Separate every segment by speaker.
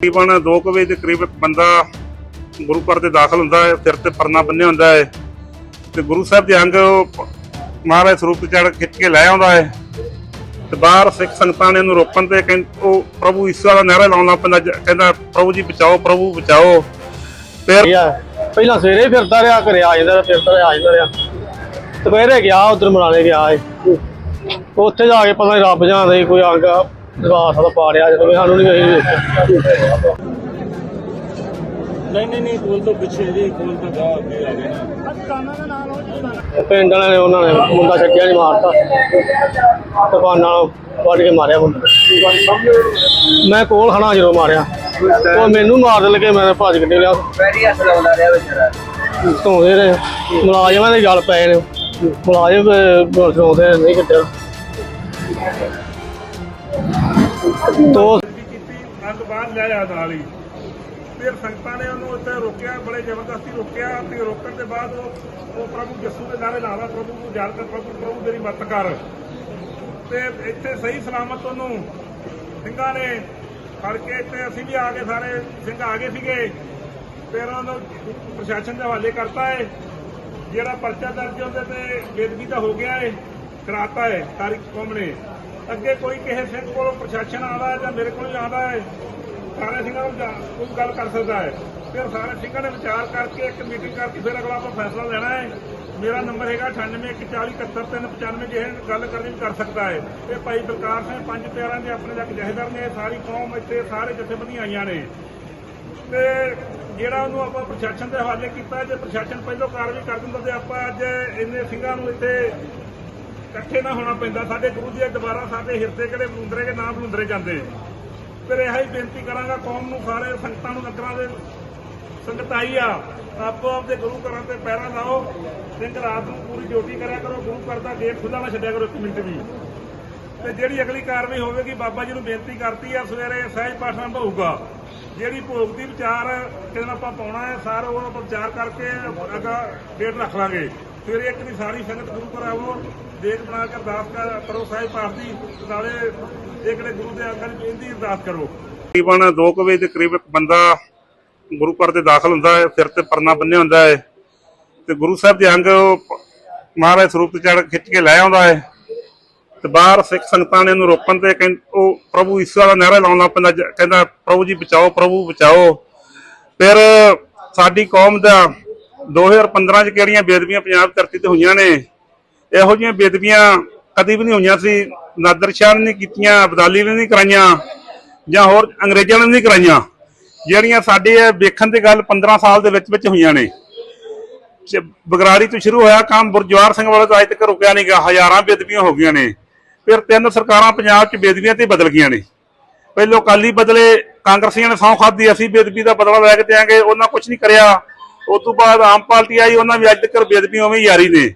Speaker 1: ਤਕਰੀਬਨ 2 ਵਜੇ ਦੇ ਕਰੀਬ ਬੰਦਾ ਗੁਰੂ ਘਰ ਦੇ ਦਾਖਲ ਹੁੰਦਾ ਹੈ ਸਿਰ ਤੇ ਪਰਨਾ ਬੰਨਿਆ ਹੁੰਦਾ ਹੈ ਤੇ ਗੁਰੂ ਸਾਹਿਬ ਦੇ ਅੰਗ ਮਹਾਰਾਜ ਸਰੂਪ ਚੜ ਖਿੱਚ ਕੇ ਲੈ ਆਉਂਦਾ ਹੈ ਤੇ ਬਾਹਰ ਸਿੱਖ ਸੰਗਤਾਂ ਨੇ ਉਹਨੂੰ ਰੋਕਣ ਤੇ ਉਹ ਪ੍ਰਭੂ ਈਸ਼ਵਰ ਦਾ ਨਾਰਾ ਲਾਉਣਾ ਪੈਂਦਾ ਕਹਿੰਦਾ ਪ੍ਰਭੂ ਜੀ ਬਚਾਓ ਪ੍ਰਭੂ ਬਚਾਓ। ਫਿਰ
Speaker 2: ਪਹਿਲਾਂ ਸਵੇਰੇ ਫਿਰਦਾ ਰਿਹਾ ਘਰੇ ਆ ਜਾਂਦਾ ਰਿਹਾ, ਫਿਰਦਾ ਰਿਹਾ ਆ ਜਾਂਦਾ ਰਿਹਾ। ਸਵੇਰੇ ਗਿਆ ਉਧਰ ਮਨਾਲੇ ਗਿਆ ਏ ਉੱਥੇ ਜਾ ਕੇ ਪਤਾ ਨਹੀਂ ਰੱਬ ਜਾਣਦਾ ਕੋਈ ਅੰਗ ਦਵਾਸ ਦਾ ਪਾੜਿਆ ਜਦੋਂ ਵੀ ਸਾਨੂੰ ਨਹੀਂ
Speaker 3: ਨਹੀਂ ਨਹੀਂ ਨਹੀਂ ਕੋਲ ਤੋਂ ਪਿੱਛੇ ਜੀ ਕੋਲ ਤੋਂ ਗਾ ਅੱਗੇ ਆ ਗਏ
Speaker 2: ਪਿੰਡ ਵਾਲਿਆਂ ਨੇ ਉਹਨਾਂ ਨੇ ਮੁੰਡਾ ਛੱਡਿਆ ਨਹੀਂ ਮਾਰਤਾ। ਦੁਕਾਨ ਨਾਲ ਵੱਢ ਕੇ ਮਾਰਿਆ ਮੁੰਡਾ ਮੈਂ ਕੋਲ ਖੜਾ ਜਦੋਂ ਮਾਰਿਆ। ਉਹ ਮੈਨੂੰ ਮਾਰਨ ਲੱਗੇ ਮੈਂ ਭੱਜ ਕੇ ਨਿਕਲਿਆ
Speaker 4: ਵੈਰੀ ਹੱਥ ਲਾਉਂਦਾ ਰਿਹਾ ਵਿਚਾਰਾ।
Speaker 2: ਧੋਦੇ ਨੇ ਮੁਲਾਜ਼ਮਾਂ ਦੇ ਗੱਲ ਪਏ ਨੇ। ਮੁਲਾਜ਼ਮ ਧੋਦੇ ਨਹੀਂ ਕੱਟਿਆ ਦੋ
Speaker 1: ਕੀਤੀ ਬਾਹਰ ਲੈ ਆ ਨਾਲ ਹੀ ਫਿਰ ਸੰਗਤਾਂ ਨੇ ਉਹਨੂੰ ਉੱਥੇ ਰੋਕਿਆ, ਬੜੇ ਜ਼ਬਰਦਸਤੀ ਰੋਕਿਆ ਤੇ ਰੋਕਣ ਦੇ ਬਾਅਦ ਉਹ ਉਹ ਪ੍ਰਭੂ ਜੱਸੂ ਦੇ ਨਾਰੇ ਲਾਵਾ ਪ੍ਰਭੂ ਨੂੰ ਜਾਣ ਕਰ, ਪ੍ਰਭੂ ਪ੍ਰਭੂ ਤੇਰੀ ਮਦਦ ਕਰ। ਤੇ ਇੱਥੇ ਸਹੀ ਸਲਾਮਤ ਉਹਨੂੰ ਸਿੰਘਾਂ ਨੇ ਫੜ ਕੇ ਇੱਥੇ ਅਸੀਂ ਵੀ ਆ ਗਏ, ਸਾਰੇ ਸਿੰਘ ਆ ਗਏ ਸੀਗੇ। ਫਿਰ ਉਹਨੂੰ ਪ੍ਰਸ਼ਾਸਨ ਦੇ ਹਵਾਲੇ ਕਰਤਾ ਹੈ ਜਿਹੜਾ ਪਰਚਾ ਦਰਜ ਉਹਦੇ ਤੇ ਬੇਦਬੀ ਦਾ ਹੋ ਗਿਆ ਹੈ ਕਰਾਤਾ ਹੈ ਤਾਰੀਖ ਕੌਮ ਨੇ। ਅੱਗੇ ਕੋਈ ਕਿਸੇ ਸਿੰਘ ਕੋਲ ਪ੍ਰਸ਼ਾਸਨ ਆਉਂਦਾ ਹੈ ਜਾਂ ਮੇਰੇ ਕੋਲ ਆਉਂਦਾ ਹੈ, ਸਾਰੇ ਸਿੰਘਾਂ ਨੂੰ ਕੋਈ ਗੱਲ ਕਰ ਸਕਦਾ ਹੈ। ਫਿਰ ਸਾਰੇ ਸਿੰਘਾਂ ਨੇ ਵਿਚਾਰ ਕਰਕੇ ਇੱਕ ਮੀਟਿੰਗ ਕਰਕੇ ਫਿਰ ਅਗਲਾ ਆਪਾਂ ਫੈਸਲਾ ਲੈਣਾ ਹੈ। ਮੇਰਾ ਨੰਬਰ ਹੈਗਾ 9814417395 ਜਿਹੇ ਗੱਲ ਕਰਨੀ ਕਰ ਸਕਦਾ ਹੈ। ਇਹ ਭਾਈ ਬਲਕਾਰ ਸਿੰਘ ਪੰਜ ਪਿਆਰਾਂ ਦੇ ਆਪਣੇ ਜੱਗ ਜਹੇਦਾਰ ਨੇ, ਸਾਰੀ ਕੌਮ ਇੱਥੇ ਸਾਰੇ ਜਥੇਬੰਦੀਆਂ ਆਈਆਂ ਨੇ। ਤੇ ਜਿਹੜਾ ਉਹਨੂੰ ਆਪਾਂ ਪ੍ਰਸ਼ਾਸਨ ਦੇ ਹਵਾਲੇ ਕੀਤਾ ਜੇ ਪ੍ਰਸ਼ਾਸਨ ਪਹਿਲਾਂ ਕਾਰਵਾਈ ਕਰ ਦਿੰਦਾ ਤੇ ਆਪਾਂ ਅੱਜ ਇੰਨੇ ਸਿੰਘਾਂ ਨੂੰ ਇੱਥੇ ਇਕੱਠੇ ਨਾ ਹੋਣਾ ਪੈਂਦਾ। ਸਾਡੇ ਗੁਰੂ ਜੀ ਦੁਬਾਰਾ ਸਾਡੇ ਹਿਰਦੇ ਕਿਹੜੇ ਬਲੁੰਦਰੇ ਕੇ ਨਾਮ ਬਲੁੰਦਰੇ ਜਾਂਦੇ। ਫਿਰ ਇਹ ਹੀ ਬੇਨਤੀ ਕਰਾਂਗਾ, ਕੌਮ ਨੂੰ ਸਾਰੇ ਸੰਗਤਾਂ ਨੂੰ ਨਗਰਾਂ ਦੇ ਸੰਗਤ ਆਈ ਆ, ਆਪੋ ਆਪਦੇ ਗੁਰੂ ਘਰਾਂ ਤੇ ਪੈਰਾਂ ਲਾਓ ਸਿੰਘ ਰਾਤ ਨੂੰ ਪੂਰੀ ਡਿਊਟੀ ਕਰਿਆ ਕਰੋ, ਗੁਰੂ ਘਰ ਦਾ ਗੇਟ ਖੁੱਲਾ ਨਾ ਛੱਡਿਆ ਕਰੋ ਇੱਕ ਮਿੰਟ ਵੀ। ਤੇ ਜਿਹੜੀ ਅਗਲੀ ਕਾਰਵਾਈ ਹੋਵੇਗੀ, ਬਾਬਾ ਜੀ ਨੂੰ ਬੇਨਤੀ ਕਰਤੀ ਆ, ਸਵੇਰੇ ਸਹਿਜ ਪਾਠ ਆਰੰਭ ਹੋਊਗਾ। ਜਿਹੜੀ ਭੋਗ ਦੀ ਵਿਚਾਰ ਕਿਦਨ ਆਪਾਂ ਪਾਉਣਾ ਹੈ, ਸਾਰਾ ਉਹ ਆਪਾਂ ਵਿਚਾਰ ਕਰਕੇ ਅਗਾ ਡੇਟ ਰੱਖ ਲਾਂਗੇ। ਫਿਰ ਇੱਕ ਦੀ ਸਾਰੀ ਸੰਗਤ ਗੁਰੂ ਘਰ ਆਵੋ ਦੇਖ ਬਣਾ ਕੇ ਅਰਦਾਸ ਕਰੋ ਸਹਿਜ ਪਾਠ ਦੀ ਨਾਲੇ ਇਹ ਗੁਰੂ ਦੇ ਅੰਗਾਂ ਬੇਨਤੀ, ਅਰਦਾਸ ਕਰੋ। ਤਕਰੀਬਨ 2 ਵਜੇ ਦੇ ਕਰੀਬ ਇੱਕ ਬੰਦਾ ਗੁਰੂ ਘਰ ਦੇ ਦਾਖਲ ਹੁੰਦਾ ਹੈ, ਸਿਰ ਤੇ ਪਰਨਾ ਬੰਨਿਆ ਹੁੰਦਾ ਹੈ। ਤੇ ਗੁਰੂ ਸਾਹਿਬ ਦੇ ਅੰਗ ਮਹਾਰਾਜ ਸਰੂਪ ਚੜ ਖਿੱਚ ਕੇ ਲੈ ਆਉਂਦਾ ਹੈ। ਤੇ ਬਾਹਰ ਸਿੱਖ ਸੰਗਤਾਂ ਨੇ ਉਹਨੂੰ ਰੋਕਣ ਤੇ ਉਹ ਪ੍ਰਭੂ ਈਸ਼ਵਰ ਦਾ ਨਾਰਾ ਲਾਉਣਾ ਪੈਂਦਾ, ਕਹਿੰਦਾ, ਪ੍ਰਭੂ ਜੀ ਬਚਾਓ, ਪ੍ਰਭੂ ਬਚਾਓ। ਫਿਰ ਸਾਡੀ ਕੌਮ ਦਾ 2015 ਚ ਕਿਹੜੀਆਂ ਬੇਦਬੀਆਂ ਪੰਜਾਬ ਧਰਤੀ ਤੇ ਹੋਈਆਂ ਨੇ? ਇਹੋ ਜਿਹੀਆਂ ਬੇਦਬੀਆਂ ਕਦੀ ਵੀ ਨਹੀਂ ਹੋਈਆਂ ਸੀ। ਨਾਦਰ ਸ਼ਾਹ ਨੇ ਨਹੀਂ ਕੀਤੀਆਂ, ਅਬਦਾਲੀ ਨੇ ਨਹੀਂ ਕਰਾਈਆਂ, ਜਾਂ ਹੋਰ ਅੰਗਰੇਜ਼ਾਂ ਨੇ ਨਹੀਂ ਕਰਾਈਆਂ। ਜਿਹੜੀਆਂ ਸਾਡੇ ਇਹ ਵੇਖਣ ਦੀ ਗੱਲ 15 ਸਾਲ ਦੇ ਵਿੱਚ ਵਿੱਚ ਹੋਈਆਂ ਨੇ। ਬਗਰਾੜੀ ਤੋਂ ਸ਼ੁਰੂ ਹੋਇਆ ਕੰਮ ਗੁਰਜਵਾਰ ਸਿੰਘ ਵਾਲੇ ਤੋਂ ਅੱਜ ਤੱਕ ਰੁਕਿਆ ਨਹੀਂ ਗਿਆ ਹਜ਼ਾਰਾਂ ਬੇਦਬੀਆਂ ਹੋ ਗਈਆਂ ਨੇ। ਫਿਰ ਤਿੰਨ ਸਰਕਾਰਾਂ ਪੰਜਾਬ 'ਚ ਬੇਦਬੀਆਂ ਤੇ ਬਦਲ ਗਈਆਂ ਨੇ। ਪਹਿਲੋਂ ਕਾਲੀ ਬਦਲੇ ਕਾਂਗਰਸੀਆਂ ਨੇ ਸਹੁੰ ਖਾਧੀ। ਅਸੀਂ ਬੇਦਬੀ ਦਾ ਬਦਲਾ ਲੈ ਕੇ ਦਿਆਂਗੇ। ਉਹਨਾਂ ਕੁਝ ਨਹੀਂ ਕਰਿਆ। ਉਸ ਤੋਂ ਬਾਅਦ ਆਮ ਪਾਰਟੀ ਆਈ, ਉਹਨਾਂ ਵੀ ਅੱਜ ਤੱਕ ਬੇਦਬੀ ਉਵੇਂ ਹੀ ਨੇ।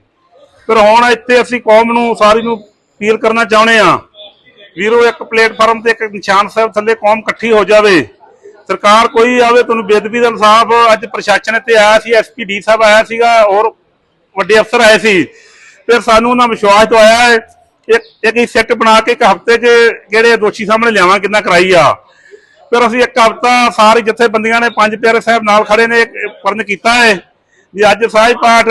Speaker 1: ਫਿਰ ਹੁਣ ਇੱਥੇ ਅਸੀਂ ਕੌਮ ਨੂੰ ਸਾਰੀ ਨੂੰ ਅਪੀਲ ਕਰਨਾ ਚਾਹੁੰਦੇ ਆ ਵੀਰੋ, ਇੱਕ ਪਲੇਟਫਾਰਮ ਤੇ ਇੱਕ ਨਿਸ਼ਾਨ ਸਾਹਿਬ ਥੱਲੇ ਕੌਮ ਇਕੱਠੀ ਹੋ ਜਾਵੇ। ਸਰਕਾਰ ਕੋਈ ਆਵੇ, ਤੁਹਾਨੂੰ ਬੇਦਬੀ ਦਾ ਇਨਸਾਫ, ਅੱਜ ਪ੍ਰਸ਼ਾਸਨ ਇੱਥੇ ਆਇਆ ਸੀ ਐਸਪੀਡੀ ਸਾਹਿਬ ਆਇਆ ਸੀਗਾ, ਹੋਰ ਵੱਡੇ ਅਫਸਰ ਆਏ ਸੀ। ਫਿਰ ਸਾਨੂੰ ਉਹਨਾਂ ਵਿਸ਼ਵਾਸ ਦਵਾਇਆ ਹੈ, ਇੱਕ ਇੱਕ ਸੈੱਟ ਬਣਾ ਕੇ ਇੱਕ ਹਫ਼ਤੇ 'ਚ ਜਿਹੜੇ ਦੋਸ਼ੀ ਸਾਹਮਣੇ ਲਿਆਵਾਂ, ਕਿੰਨਾ ਕਰਾਈ ਆ। ਫਿਰ ਅਸੀਂ ਇੱਕ ਹਫ਼ਤਾ ਸਾਰੇ ਜਥੇਬੰਦੀਆਂ ਨੇ ਪੰਜ ਪਿਆਰੇ ਸਾਹਿਬ ਨਾਲ ਖੜੇ ਨੇ ਪਰਨ ਕੀਤਾ ਹੈ ਵੀ ਅੱਜ ਸਾਹਿਬ ਪਾਠ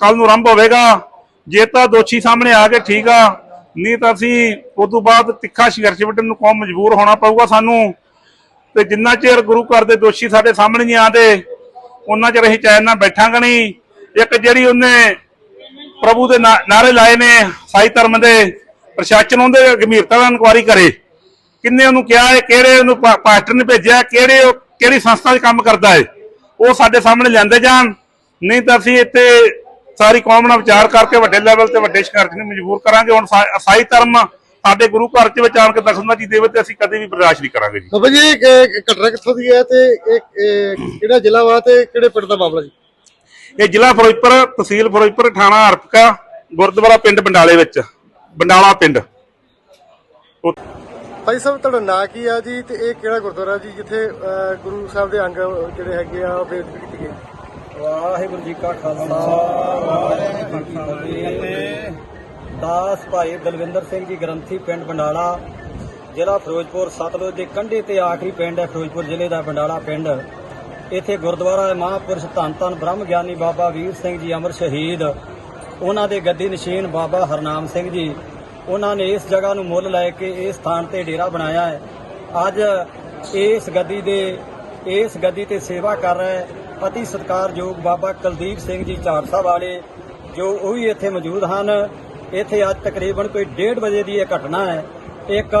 Speaker 1: ਕੱਲ ਨੂੰ ਆਰੰਭ ਹੋਵੇਗਾ। ਜੇ ਤਾਂ ਦੋਸ਼ੀ ਸਾਹਮਣੇ ਆ ਕੇ ਠੀਕ ਆ, ਨਹੀਂ ਤਾਂ ਅਸੀਂ ਉਸ ਤੋਂ ਬਾਅਦ ਤਿੱਖਾ ਸੰਘਰਸ਼ ਵੱਢਣ ਨੂੰ ਕੌਮ ਮਜਬੂਰ ਹੋਣਾ ਪਊਗਾ ਸਾਨੂੰ। ਤੇ ਜਿੰਨਾ ਚਿਰ ਗੁਰੂ ਘਰ ਦੇ ਦੋਸ਼ੀ ਸਾਡੇ ਸਾਹਮਣੇ ਨਹੀਂ ਆਉਂਦੇ, ਉਹਨਾਂ ਚਿਰ ਅਸੀਂ ਚੈਨ ਨਾਲ ਬੈਠਾਂਗੇ ਨਹੀਂ। ਇੱਕ ਜਿਹੜੀ ਉਹਨੇ ਪ੍ਰਭੂ ਦੇ ਨਾ- ਨਾਅਰੇ ਲਾਏ ਨੇ, ਸਾਈ ਧਰਮ ਦੇ ਪ੍ਰਸ਼ਾਸਨ ਉਹਦੇ ਗੰਭੀਰਤਾ ਨਾਲ ਇਨਕੁਆਰੀ ਕਰੇ। ਕਿੰਨੇ ਉਹਨੂੰ ਕਿਹਾ ਹੈ ਕਿਹੜੇ ਉਹਨੂੰ ਪਾਸਟਰ ਨੇ ਭੇਜਿਆ ਕਿਹੜੇ ਉਹ ਕਿਹੜੀ ਸੰਸਥਾ 'ਚ ਕੰਮ ਕਰਦਾ ਹੈ। ਉਹ ਸਾਡੇ ਸਾਹਮਣੇ ਲਿਆਂਦੇ ਜਾਣ। ਨਹੀਂ ਤਾਂ ਅਸੀਂ ਇੱਥੇ ਸਾਰੀ ਕੌਮ ਨਾਲ ਵਿਚਾਰ ਕਰਕੇ ਵੱਡੇ ਲੈਵਲ ਤੇ ਵੱਡੇ ਸੰਘਰਸ਼ ਨੂੰ ਮਜਬੂਰ ਕਰਾਂਗੇ। ਹੁਣ ਸਾਈ ਧਰਮ ਸਾਡੇ ਗੁਰੂ ਘਰ 'ਚ ਵਿੱਚ ਆਣ ਕੇ ਦਖਲਅੰਦਾਜ਼ੀ ਦੇਵੇ ਤੇ ਅਸੀਂ ਕਦੇ ਵੀ ਬਰਦਾਸ਼ਤ ਨਹੀਂ ਕਰਾਂਗੇ ਜੀ।
Speaker 5: ਬਾਬਾ ਜੀ ਘਟਨਾ ਕਿੱਥੋਂ ਦੀ ਹੈ ਤੇ ਕਿਹੜਾ ਜ਼ਿਲ੍ਹਾ ਵਾ ਤੇ ਕਿਹੜੇ ਪਿੰਡ ਦਾ ਮਾਮਲਾ ਜੀ?
Speaker 1: ਇਹ ਜ਼ਿਲ੍ਹਾ ਫਿਰੋਜ਼ਪੁਰ ਤਹਿਸੀਲ ਫਿਰੋਜ਼ਪੁਰ ਥਾਣਾ ਹਰਪਕਾ ਗੁਰਦੁਆਰਾ ਪਿੰਡ ਬੰਡਾਲੇ ਵਿੱਚ। ਬੰਡਾਲਾ ਪਿੰਡ।
Speaker 5: ਭਾਈ ਸਾਹਿਬ ਤੁਹਾਡਾ ਨਾਂ ਕੀ ਆ ਜੀ ਤੇ ਇਹ ਕਿਹੜਾ ਗੁਰਦੁਆਰਾ ਜੀ ਜਿੱਥੇ ਅਹ, ਗੁਰੂ ਸਾਹਿਬ ਦੇ ਅੰਗ ਜਿਹੜੇ ਹੈਗੇ ਆ ਉਹ ਬੇਅਦਬੀ ਕੀਤੀ ਗਈ
Speaker 4: ਵਾਹਿਗੁਰੂ ਜੀ ਕਾ ਖਾਲਸਾ ਵਾਹਿਗੁਰੂ ਜੀ ਕੀ ਫਤਿਹ। ਦਾਸ ਭਾਈ ਦਲਵਿੰਦਰ ਸਿੰਘ ਜੀ ਗ੍ਰੰਥੀ ਪਿੰਡ ਬੰਡਾਲਾ ਜ਼ਿਲ੍ਹਾ ਫਿਰੋਜ਼ਪੁਰ ਸਤਲੁਜ ਦੇ ਕੰਢੇ ਤੇ ਆਖਰੀ ਪਿੰਡ ਹੈ ਫਿਰੋਜ਼ਪੁਰ ਜ਼ਿਲ੍ਹੇ ਦਾ ਬੰਡਾਲਾ ਪਿੰਡ। ਇੱਥੇ ਗੁਰਦੁਆਰਾ ਹੈ ਮਹਾਂਪੁਰਸ਼ ਧੰਨ ਧੰਨ ਬ੍ਰਹਮ ਗਿਆਨੀ ਬਾਬਾ ਵੀਰ ਸਿੰਘ ਜੀ ਅਮਰ ਸ਼ਹੀਦ ਉਹਨਾਂ ਦੇ ਗੱਦੀ ਨਸ਼ੀਨ ਬਾਬਾ ਹਰਨਾਮ ਸਿੰਘ ਜੀ। ਉਹਨਾਂ ਨੇ ਇਸ ਜਗ੍ਹਾ ਨੂੰ ਮੁੱਲ ਲੈ ਕੇ ਇਸ ਸਥਾਨ ਤੇ ਡੇਰਾ ਬਣਾਇਆ ਹੈ। ਅੱਜ ਇਸ ਗੱਦੀ ਦੇ, ਇਸ ਗੱਦੀ ਤੇ ਸੇਵਾ ਕਰ ਰਹੇ ਅਤੀ ਸਤਿਕਾਰਯੋਗ ਬਾਬਾ ਕੁਲਦੀਪ ਸਿੰਘ ਜੀ ਚਾਰਸਾ ਵਾਲੇ, ਜੋ ਉਹ ਵੀ ਇੱਥੇ ਮੌਜੂਦ ਹਨ। ਇੱਥੇ ਅੱਜ ਤਕਰੀਬਨ ਕੋਈ 1:30 ਵਜੇ ਦੀ ਇਹ ਘਟਨਾ ਹੈ। ਇੱਕ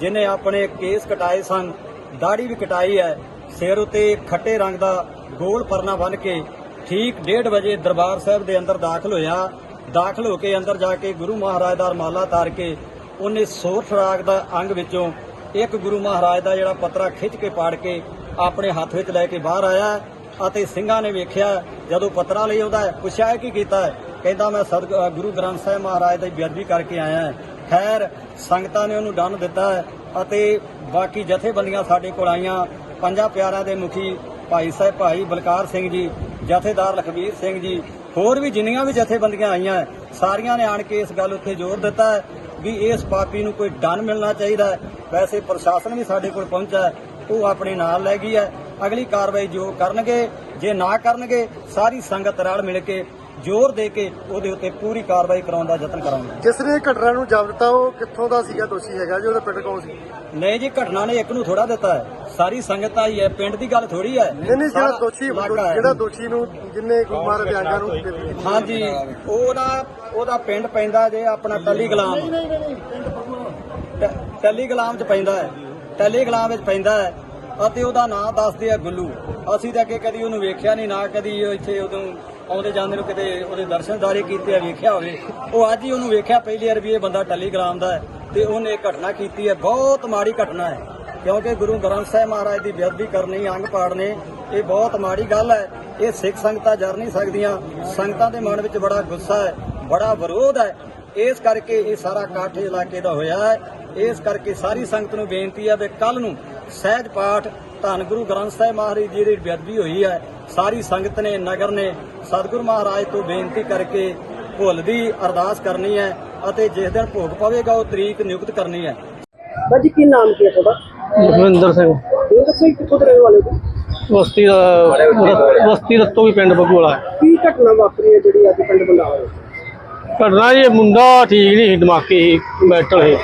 Speaker 4: ਜਿਹਨੇ ਆਪਣੇ ਕੇਸ ਕਟਾਏ ਸਨ ਦਾੜੀ ਵੀ ਕਟਾਈ ਹੈ। ਸਿਰ ਉਤੇ ਖੱਟੇ ਰੰਗ ਦਾ ਗੋਲ ਪਰਨਾ ਬੰਨ ਕੇ ਠੀਕ 1:30 ਵਜੇ ਦਰਬਾਰ ਸਾਹਿਬ ਦੇ ਅੰਦਰ ਦਾਖਲ ਹੋਇਆ। ਦਾਖਲ ਹੋ ਕੇ ਅੰਦਰ ਜਾ ਕੇ ਗੁਰੂ ਮਹਾਰਾਜ ਦਾ ਰਮਾਲਾ ਤਾਰ ਕੇ ਉਹਨੇ ਸੋਰ ਰਾਗ ਦਾ ਅੰਗ ਵਿੱਚੋਂ ਇੱਕ ਗੁਰੂ ਮਹਾਰਾਜ ਦਾ ਜਿਹੜਾ ਪਤਰਾ ਖਿੱਚ ਕੇ ਪਾੜ ਕੇ ਆਪਣੇ ਹੱਥ ਵਿੱਚ ਲੈ ਕੇ ਬਾਹਰ ਆਇਆ ਅਤੇ ਸਿੰਘਾਂ ਨੇ ਵੇਖਿਆ, ਜਦੋਂ ਪਤਰਾ ਲਈ ਉਹਦਾ ਪੁੱਛਿਆ ਕੀ ਕੀਤਾ ਕਹਿੰਦਾ, ਮੈਂ ਸਦ ਗੁਰੂ ਗ੍ਰੰਥ ਸਾਹਿਬ ਮਹਾਰਾਜ ਦੀ ਬੇਅਦਬੀ ਕਰਕੇ ਆਇਆ ਖੈਰ, ਸੰਗਤਾਂ ਨੇ ਉਹਨੂੰ ਦੰਨ ਦਿੱਤਾ ਅਤੇ ਬਾਕੀ ਜਥੇਬੰਦੀਆਂ ਸਾਡੇ ਕੋਲ ਆਈਆਂ। ਪੰਜਾਂ ਪਿਆਰਿਆਂ ਦੇ ਮੁਖੀ ਭਾਈ ਸਾਹਿਬ ਭਾਈ ਬਲਕਾਰ ਸਿੰਘ ਜੀ, ਜਥੇਦਾਰ ਲਖਬੀਰ ਸਿੰਘ ਜੀ ਹੋਰ ਵੀ ਜਿੰਨੀਆਂ ਵੀ ਜਥੇਬੰਦੀਆਂ ਆਈਆਂ ਸਾਰੀਆਂ ਨੇ ਆਣ ਕੇ ਇਸ ਗੱਲ ਉੱਤੇ ਜ਼ੋਰ ਦਿੱਤਾ ਹੈ ਵੀ ਇਸ ਪਾਪੀ ਨੂੰ ਕੋਈ ਡਨ ਮਿਲਣਾ ਚਾਹੀਦਾ ਵੈਸੇ ਪ੍ਰਸ਼ਾਸਨ ਵੀ ਸਾਡੇ ਕੋਲ ਪਹੁੰਚਾ ਉਹ ਆਪਣੇ ਨਾਲ ਲੈ ਗਈ ਹੈ। ਅਗਲੀ ਕਾਰਵਾਈ ਜੋ ਕਰਨਗੇ, ਜੇ ਨਾ ਕਰਨਗੇ, ਸਾਰੀ ਸੰਗਤ ਰਲ ਮਿਲ ਕੇ ਜ਼ੋਰ ਦੇ ਕੇ ਉਹਦੇ ਉੱਤੇ ਪੂਰੀ ਕਾਰਵਾਈ ਕਰਾਉਣ ਦਾ ਯਤਨ ਕਰਾਂਗੇ।
Speaker 5: ਜਿਸ ਨੇ ਘਟਨਾ ਨੂੰ ਦਿੱਤਾ ਉਹ ਕਿੱਥੋਂ ਦਾ ਸੀਗਾ ਦੋਸ਼ੀ ਹੈਗਾ ਜੀ ਉਹਦਾ ਪਿੰਡ ਕੌਣ ਸੀ?
Speaker 4: ਨਹੀਂ ਜੀ ਘਟਨਾ ਨੇ ਇੱਕ ਨੂੰ ਥੋੜਾ ਦਿੱਤਾ ਹੈ। ਸਾਰੀ ਸੰਗਤ ਆਈ ਹੈ ਪਿੰਡ ਦੀ ਗੱਲ ਥੋੜੀ ਹੈ।
Speaker 5: ਨਹੀਂ ਨਹੀਂ ਜਿਹੜਾ ਦੋਸ਼ੀ। ਜਿਹੜਾ ਦੋਸ਼ੀ ਨੂੰ ਜਿੰਨੇ ਦੇ ਅੰਗਾਂ ਨੂੰ।
Speaker 4: ਹਾਂਜੀ ਉਹਦਾ ਉਹਦਾ ਪਿੰਡ ਪੈਂਦਾ ਜੇ ਆਪਣਾ ਟੱਲੀ ਗੁਲਾਮ। ਟੱਲੀ ਗੁਲਾਮ ਚ ਪੈਂਦਾ ਹੈ। ਟੱਲੀ ਗੁਲਾਮ ਵਿੱਚ ਪੈਂਦਾ ਹੈ ਅਤੇ ਉਹਦਾ ਨਾਂ ਦੱਸਦੇ ਆ ਗੁੱਲੂ। ਅਸੀਂ ਤਾਂ ਅੱਗੇ ਕਦੀ ਉਹਨੂੰ ਵੇਖਿਆ ਨਹੀਂ ਨਾ ਕਦੀ ਇੱਥੇ ਉਦੋਂ ਆਉਂਦੇ ਜਾਂਦੇ ਨੂੰ ਕਿਤੇ ਉਹਦੇ ਦਰਸ਼ਨਦਾਰੀ ਕੀਤੇ ਆ, ਵੇਖਿਆ ਹੋਵੇ। ਉਹ ਅੱਜ ਹੀ ਉਹਨੂੰ ਵੇਖਿਆ ਪਹਿਲੀ ਵਾਰ ਵੀ ਇਹ ਬੰਦਾ ਟੱਲੀ ਗੁਲਾਮ ਦਾ ਹੈ ਤੇ ਉਹਨੇ ਇਹ ਘਟਨਾ ਕੀਤੀ ਹੈ। ਬਹੁਤ ਮਾੜੀ ਘਟਨਾ ਹੈ। ਕਿਉਂਕਿ ਗੁਰੂ ਗ੍ਰੰਥ ਸਾਹਿਬ ਮਹਾਰਾਜ ਦੀ ਬੇਅਦਬੀ ਕਰਨੀ, ਅੰਗ ਪਾੜਨੇ, ਇਹ ਬਹੁਤ ਮਾੜੀ ਗੱਲ ਹੈ। ਇਹ ਸਿੱਖ ਸੰਗਤਾਂ ਜਰ ਨਹੀਂ ਸਕਦੀਆਂ। ਸੰਗਤਾਂ ਦੇ ਮਨ ਵਿੱਚ ਬੜਾ ਗੁੱਸਾ ਹੈ, ਬੜਾ ਵਿਰੋਧ ਹੈ। ਇਸ ਕਰਕੇ ਇਹ ਸਾਰਾ ਕਾਠ ਇਲਾਕੇ ਦਾ ਹੋਇਆ ਹੈ। ਇਸ ਕਰਕੇ ਸਾਰੀ ਸੰਗਤ ਨੂੰ ਬੇਨਤੀ ਹੈ ਵੀ ਕੱਲ ਨੂੰ ਸਹਿਜ ਪਾਠ ਧੰਨ ਗੁਰੂ ਗ੍ਰੰਥ ਸਾਹਿਬ ਮਹਾਰਾਜ ਜੀ ਦੀ ਬੇਅਦਬੀ ਹੋਈ ਹੈ। ਸਾਰੀ ਸੰਗਤ ਨੇ ਨਗਰ ਨੇ ਸਤਿਗੁਰੂ ਮਹਾਰਾਜ ਤੋਂ ਬੇਨਤੀ ਕਰਕੇ ਭੁੱਲ ਦੀ ਅਰਦਾਸ ਕਰਨੀ ਹੈ ਅਤੇ ਜਿਸ ਦਿਨ ਭੋਗ ਪਵੇਗਾ ਉਹ ਤਰੀਕ ਨਿਯੁਕਤ ਕਰਨੀ ਹੈ।
Speaker 6: ਭਾਜੀ ਕੀ ਨਾਮ ਕੀ ਹੈ ਤੁਹਾਡਾ?
Speaker 2: ਲਖਵਿੰਦਰ ਸਿੰਘ।
Speaker 6: ਇਹ ਦੱਸੋ ਜੀ ਕਿੱਥੋਂ ਦੇ ਰਹਿਣ ਵਾਲੇ ਹੋ
Speaker 2: ਬਸਤੀ ਦਾ ਬਸਤੀ ਰਤੋ ਵੀ ਪਿੰਡ ਬੱਗੂਵਾਲਾ ਹੈ
Speaker 6: ਕੀ ਘਟਨਾ ਵਾਪਰੀ ਹੈ ਜਿਹੜੀ ਅੱਜ ਪਿੰਡ ਵਿੱਚ
Speaker 2: ਘਟਨਾ ਜੀ ਇਹ ਮੁੰਡਾ ਠੀਕ ਨਹੀਂ ਦਿਮਾਗੀ ਮੈਂਟਲ ਸੀ।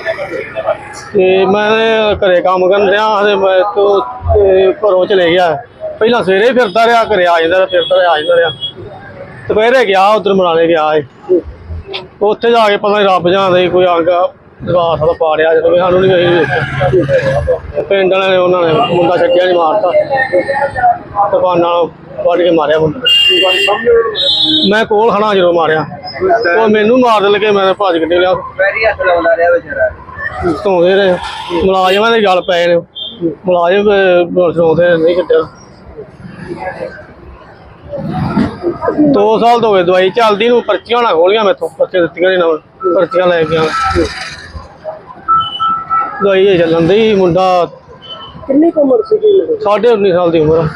Speaker 2: ਤੇ ਮੈਂ ਘਰੇ ਕੰਮ ਕਰਨ ਰਿਹਾ ਤੇ ਮੈਂ ਤੋਂ ਤੇ ਘਰੋਂ ਚਲੇ ਗਿਆ। ਪਹਿਲਾਂ ਸਵੇਰੇ ਫਿਰਦਾ ਰਿਹਾ ਘਰੇ ਆ ਜਾਂਦਾ ਰਿਹਾ ਫਿਰਦਾ ਰਿਹਾ ਆ ਜਾਂਦਾ ਰਿਹਾ। ਦੁਪਹਿਰੇ ਗਿਆ ਉਧਰ ਮਨਾਲੇ ਗਿਆ ਏ। ਉੱਥੇ ਜਾ ਕੇ ਪਤਾ ਨਹੀਂ ਰੱਬ ਜਾਣਦਾ ਸੀ ਕੋਈ ਅੰਗ ਦਰਵਾਸ ਦਾ ਪਾੜਿਆ ਜਦੋਂ ਸਾਨੂੰ ਨਹੀਂ ਵੇਖਿਆ ਪਿੰਡ ਵਾਲਿਆਂ ਨੇ ਉਹਨਾਂ ਨੇ ਮੁੰਡਾ ਛੱਡਿਆ ਨਹੀਂ ਮਾਰਤਾ। ਦੁਕਾਨ ਨਾਲ ਵੱਢ ਕੇ ਮਾਰਿਆ ਮੁੰਡਾ ਮੈਂ ਕੋਲ ਖੜਾ ਜਦੋਂ ਮਾਰਿਆ। ਉਹ ਮੈਨੂੰ ਮਾਰਨ ਲੱਗੇ ਮੈਂ ਭੱਜ ਕੇ ਲਿਆ
Speaker 4: ਵੈਰੀ ਹੱਥ ਲਾਉਂਦਾ ਰਿਹਾ ਵਿਚਾਰਾ।
Speaker 2: ਧੋਦੇ ਰਹੇ। ਮੁਲਾਜ਼ਮਾਂ ਦੇ ਗੱਲ ਪਏ ਨੇ। ਮੁਲਾਜ਼ਮ ਧੋਦੇ ਨਹੀਂ ਕੱਟਿਆ ਦੋ ਸਾਲ ਤੋਂ ਹੋ ਗਏ ਦਵਾਈ ਚੱਲਦੀ ਨੂੰ ਪਰਚੀਆਂ ਨਾ ਖੋਲੀਆਂ ਮੈਥੋਂ ਪਰਚੀਆਂ ਦਿੱਤੀਆਂ ਨਹੀਂ ਨਾਲ ਪਰਚੀਆਂ ਲੈ ਗਿਆ ਦਵਾਈ ਇਹ ਚੱਲਣ ਦੀ ਮੁੰਡਾ
Speaker 6: ਕਿੰਨੀ ਕੁ ਉਮਰ ਸੀ
Speaker 2: ਸਾਢੇ 19 ਸਾਲ ਦੀ ਉਮਰ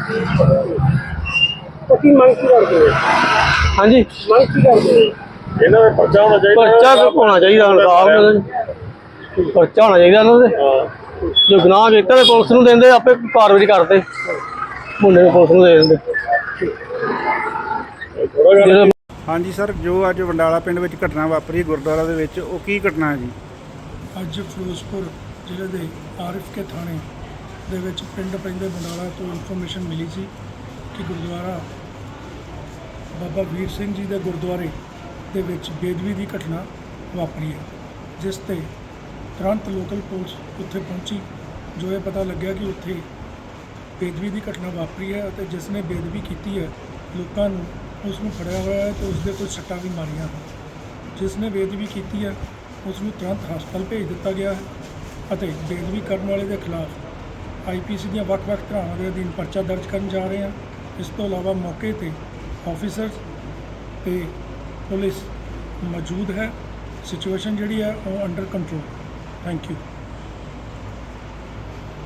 Speaker 6: ਕੀ ਮੰਗ ਕੀ ਕਰਦੇ ਹੋ?
Speaker 2: ਹਾਂਜੀ?
Speaker 6: ਮੰਗ ਕੀ ਕਰਦੇ ਹੋ?
Speaker 1: ਇਹਨਾਂ ਦਾ ਪਰਚਾ ਹੋਣਾ
Speaker 2: ਪਰਚਾ ਹੋਣਾ ਚਾਹੀਦਾ ਇਨਸਾਫ ਮਿਲੇ ਪਰਚਾ ਹੋਣਾ ਚਾਹੀਦਾ ਇਹਨਾਂ ਦੇ। ਜੋ ਗੁਨਾਹ ਕੀਤਾ ਤੇ ਪੁਲਿਸ ਨੂੰ ਦਿੰਦੇ ਆਪੇ ਕਾਰਵਾਈ ਕਰਦੇ। ਮੁੰਡੇ ਨੂੰ ਪੁਲਿਸ ਨੂੰ ਦੇ ਦਿੰਦੇ। ਜਿਹੜਾ
Speaker 7: ਹਾਂਜੀ ਸਰ ਜੋ ਅੱਜ ਵੰਡਾਲਾ ਪਿੰਡ ਵਿੱਚ ਘਟਨਾ ਵਾਪਰੀ ਗੁਰਦੁਆਰਾ ਦੇ ਵਿੱਚ ਉਹ ਕੀ ਘਟਨਾ ਹੈ ਜੀ?
Speaker 8: ਅੱਜ ਫਿਰੋਜ਼ਪੁਰ ਜ਼ਿਲ੍ਹੇ ਦੇ ਆਰਿਫ ਕੇ ਥਾਣੇ ਦੇ ਵਿੱਚ ਪਿੰਡ ਪੈਂਦੇ ਬੰਡਾਲਾ ਤੋਂ ਇਨਫੋਰਮੇਸ਼ਨ ਮਿਲੀ ਸੀ ਕਿ ਗੁਰਦੁਆਰਾ ਬਾਬਾ ਵੀਰ ਸਿੰਘ ਜੀ ਦੇ ਗੁਰਦੁਆਰੇ ਦੇ ਵਿੱਚ ਬੇਦਬੀ ਦੀ ਘਟਨਾ ਵਾਪਰੀ ਹੈ ਜਿਸ ਤੇ ਤੁਰੰਤ ਲੋਕਲ ਪੁਲਿਸ ਉੱਥੇ ਪਹੁੰਚੀ, ਜੋ ਇਹ ਪਤਾ ਲੱਗਿਆ ਕਿ ਉੱਥੇ ਬੇਦਬੀ ਦੀ ਘਟਨਾ ਵਾਪਰੀ ਹੈ ਅਤੇ ਜਿਸ ਨੇ ਬੇਦਬੀ ਕੀਤੀ ਹੈ, ਲੋਕਾਂ ਨੂੰ ਉਸ ਨੂੰ ਫੜਿਆ ਹੋਇਆ ਹੈ ਤੇ ਉਸ ਦੇ ਕੁਝ ਸੱਟਾਂ ਵੀ ਮਾਰੀਆਂ ਹਨ। ਜਿਸ ਨੇ ਬੇਦਬੀ ਕੀਤੀ ਹੈ, ਉਸ ਨੂੰ ਤੁਰੰਤ ਹਸਪਤਾਲ ਭੇਜ ਦਿੱਤਾ ਗਿਆ ਹੈ ਅਤੇ ਬੇਦਬੀ ਕਰਨ ਵਾਲੇ ਦੇ ਖਿਲਾਫ ਆਈਪੀਸੀ ਦੀਆਂ ਵੱਖ-ਵੱਖ ਧਾਰਾਵਾਂ ਦੇ ਅਧੀਨ ਪਰਚਾ ਦਰਜ ਕਰਨ ਜਾ ਰਹੇ ਹਾਂ। ਇਸ ਤੋਂ ਇਲਾਵਾ ਮੌਕੇ ਤੇ ਆਫੀਸਰਸ ਤੇ ਪੁਲਿਸ ਮੌਜੂਦ ਹੈ। ਸਿਚੁਏਸ਼ਨ ਜਿਹੜੀ ਹੈ ਉਹ ਅੰਡਰ ਕੰਟਰੋਲ Thank you.